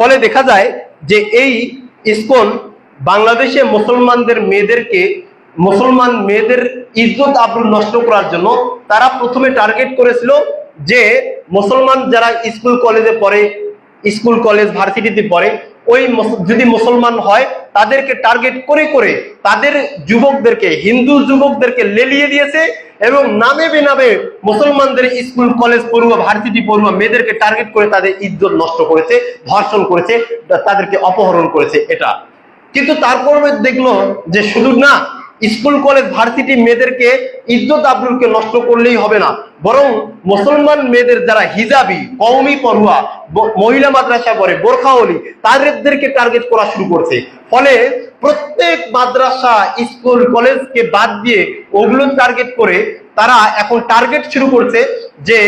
ফলে দেখা যায় যে এই ইস্কন বাংলাদেশে মুসলমানদের মেয়েদেরকে, মুসলমান মেয়েদের ইজ্জত আবরু নষ্ট করার জন্য তারা প্রথমে টার্গেট করেছিল যে মুসলমান যারা স্কুল কলেজে পড়ে স্কুল কলেজ ভার্সিটিতে পড়ে ওই যদি মুসলমান হয়, তাদেরকে টার্গেট করে করে তাদের যুবকদেরকে, হিন্দু যুবকদেরকে লেলিয়ে দিয়েছে এবং নামে বেনামে মুসলমানদের স্কুল, কলেজ পড়ুয়া, ভার্সিটি পড়ুয়া মেয়েদেরকে টার্গেট করে তাদের ইজ্জত নষ্ট করেছে, ধর্ষণ করেছে, তাদেরকে অপহরণ করেছে, এটা। কিন্তু তারপর দেখল যে শুধু না স্কুল, কলেজ, ভার্সিটি মেয়েদেরকে ইজ্জত আবরুলকে নষ্ট করলেই হবে না। বরং মুসলমান মেয়েদের যারা হিজাবি, কওমি পড়ুয়া মহিলা মাদ্রাসা পড়ে বোরখাওয়ালি তাদেরকে টার্গেট করা শুরু করছে। ফলে প্রত্যেক মাদ্রাসা, স্কুল, কলেজকে বাদ দিয়ে ওগুলো টার্গেট করে তারা এখন টার্গেট শুরু করছে যে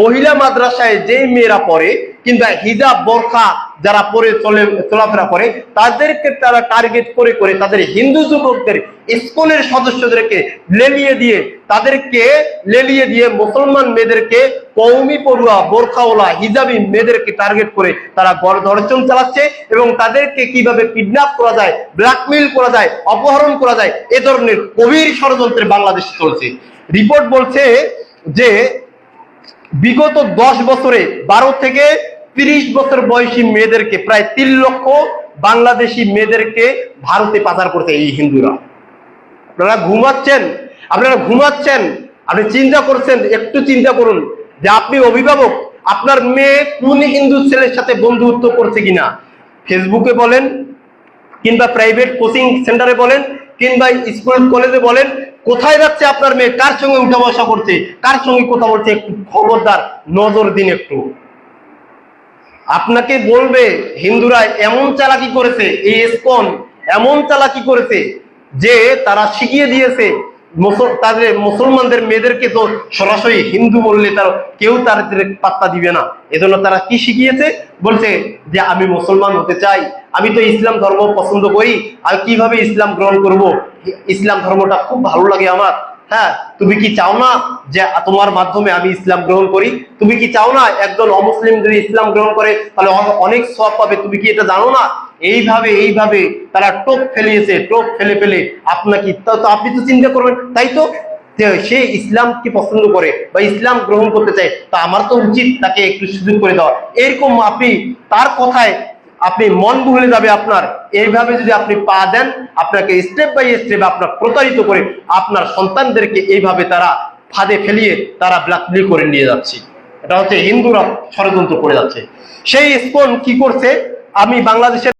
মহিলা মাদ্রাসায় যে মেয়েরা পড়ে কিংবা হিজাব, বোরখা যারা পরে চলে, চলাফেরা করে, তাদেরকে তারা টার্গেট করে করে তাদের হিন্দু যুবকদের, স্কুলের সদস্যদেরকে লেলিয়ে দিয়ে, তাদেরকে লেলিয়ে দিয়ে মুসলমান মেয়েদেরকে কৌমি পড়ুয়া বোরখাওয়ালা, হিজাবি মেয়েদেরকে টার্গেট করে তারা গড় ধর্ষণ চালাচ্ছে এবং তাদেরকে কীভাবে কিডন্যাপ করা যায় ব্ল্যাকমেইল করা যায়, অপহরণ করা যায়, এ ধরনের গভীর ষড়যন্ত্রে বাংলাদেশে চলছে। রিপোর্ট বলছে যে বিগত দশ বছরে বারো থেকে তিরিশ বছর বয়সী মেয়েদেরকে, প্রায় তিন লক্ষ বাংলাদেশি মেয়েদেরকে ভারতে পাচার করছে এই হিন্দুরা। আপনারা ঘুমাচ্ছেন আপনারা ঘুমাচ্ছেন, আপনি চিন্তা করছেন, একটু চিন্তা করুন যে আপনি অভিভাবক, আপনার মেয়ে কোন হিন্দু ছেলের সাথে বন্ধুত্ব করছে কিনা? ফেসবুকে বলেন, কিংবা প্রাইভেট কোচিং সেন্টারে বলেন, কিংবা স্কুল কলেজে বলেন, কোথায় যাচ্ছে আপনার মেয়ে, কার সঙ্গে উঠা বসা করছে, কার সঙ্গে কথা বলছে, একটু খবরদার নজর দিন একটু। আপনাকে বলবে, হিন্দুরা এমন চালাকি করেছে, এই স্কন এমন চালাকি করেছে যে তারা শিখিয়ে দিয়েছে তাদের মুসলমানদের মেয়েদেরকে তো সরাসরি হিন্দু বললে তার কেউ তাদের পাত্তা দিবে না। এজন্য তারা কি শিখিয়েছে? বলছে যে, আমি মুসলমান হতে চাই, আমি তো ইসলাম ধর্ম পছন্দ করি, আর কীভাবে ইসলাম গ্রহণ করব? ইসলাম ধর্মটা খুব ভালো লাগে আমার। হ্যাঁ তুমি কি চাও না যে তোমার মাধ্যমে আমি ইসলাম গ্রহণ করি? তুমি কি চাও না একজন অমুসলিম যদি ইসলাম গ্রহণ করে, তাহলে অনেক সব পাবে। তুমি কি এটা জানো না? এইভাবে এইভাবে তারা টোপ ফেলিয়েছে, টোপ ফেলে ফেলে আপনাকে আপনি তো চিন্তা করবেন, তাই তো? সে ইসলামকে পছন্দ করে বা ইসলাম গ্রহণ করতে চায়, তা আমার তো উচিত তাকে একটু সুযোগ করে দেওয়া এরকম আপনি তার কথায় আপনি মন ভুলে যাবে আপনার। এইভাবে যদি আপনি পা দেন, আপনাকে স্টেপ বাই স্টেপ আপনার প্রতারিত করে আপনার সন্তানদেরকে এইভাবে তারা ফাঁদে ফেলিয়ে তারা ব্ল্যাকমেল করে নিয়ে যাচ্ছে। এটা হচ্ছে হিন্দুরা ষড়যন্ত্র করে যাচ্ছে। সেই স্পন কি করছে? আমি বাংলাদেশের